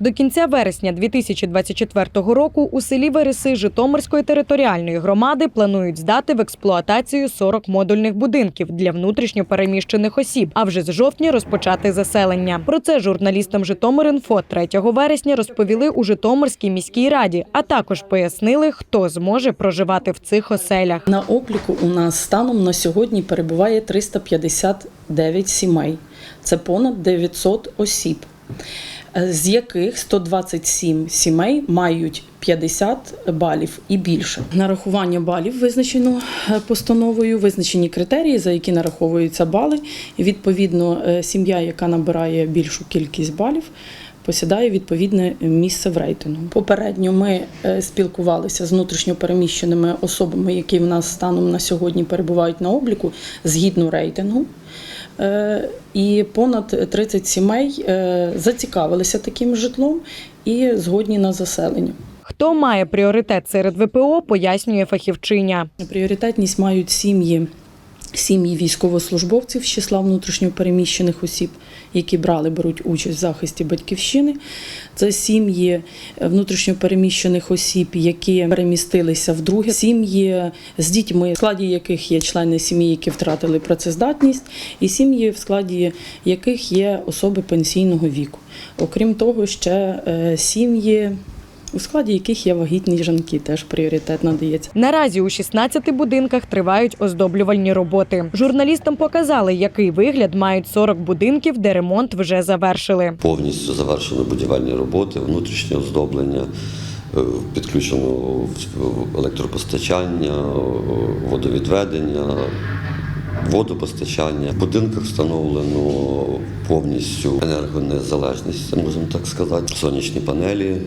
До кінця вересня 2024 року у селі Вереси Житомирської територіальної громади планують здати в експлуатацію 40 модульних будинків для внутрішньо переміщених осіб, а вже з жовтня розпочати заселення. Про це журналістам Житомир.Інфо 3 вересня розповіли у Житомирській міській раді, а також пояснили, хто зможе проживати в цих оселях. На обліку у нас станом на сьогодні перебуває 359 сімей. Це понад 900 осіб, з яких 127 сімей мають 50 балів і більше. Нарахування балів визначено е, постановою, визначені критерії, за які нараховуються бали. І відповідно, е, сім'я, яка набирає більшу кількість балів. Посідає відповідне місце в рейтингу. Попередньо ми е, спілкувалися з внутрішньопереміщеними особами, які в нас станом на сьогодні перебувають на обліку згідно рейтингу. Е, І понад 30 сімей е, зацікавилися таким житлом і згодні на заселення. Хто має пріоритет серед ВПО, пояснює фахівчиня. Пріоритетність мають сім'ї. Сім'ї військовослужбовців з числа внутрішньопереміщених осіб, які брали, беруть участь в захисті батьківщини. Це сім'ї внутрішньопереміщених осіб, які перемістилися вдруге, сім'ї з дітьми, в складі яких є члени сім'ї, які втратили працездатність, і сім'ї, в складі яких є особи пенсійного віку. Окрім того, ще е, сім'ї. У складі яких є вагітні жінки, теж пріоритет надається. Наразі у 16 будинках тривають оздоблювальні роботи. Журналістам показали, який вигляд мають 40 будинків, де ремонт вже завершили. Повністю завершено будівельні роботи, внутрішнє оздоблення, е, підключено електропостачання, водовідведення, водопостачання. В будинках встановлено повністю енергонезалежність, можемо так сказати. Сонячні панелі е,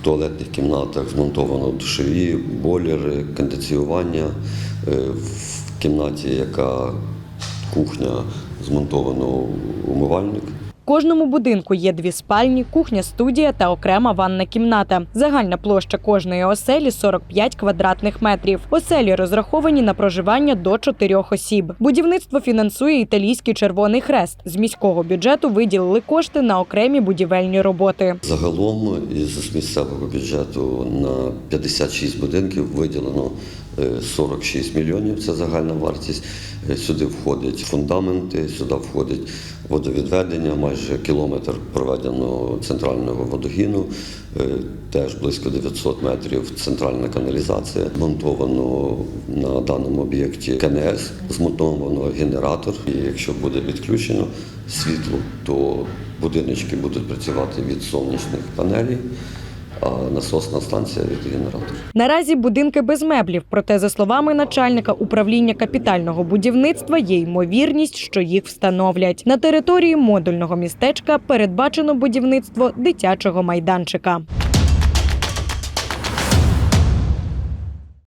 в туалетних кімнатах змонтовано душові, бойлери, кондиціювання. Е, В кімнаті, яка кухня, змонтовано умивальник. Кожному будинку є дві спальні, кухня, студія та окрема ванна кімната. Загальна площа кожної оселі 45 квадратних метрів. Оселі розраховані на проживання до чотирьох осіб. Будівництво фінансує італійський Червоний Хрест. З міського бюджету виділили кошти на окремі будівельні роботи. Загалом із місцевого бюджету на 56 будинків виділено 46 мільйонів. Це загальна вартість. Е, Сюди входять фундаменти, сюди входить водовідведення, майже кілометр проведено центрального водогіну, е, теж близько 900 метрів центральна каналізація. Монтовано на даному об'єкті КНС, змонтовано генератор. І якщо буде відключено світло, то будиночки будуть працювати від сонячних панелей, насосна станція від генератора. Наразі будинки без меблів. Проте, за словами начальника управління капітального будівництва, є ймовірність, що їх встановлять. На території модульного містечка передбачено будівництво дитячого майданчика.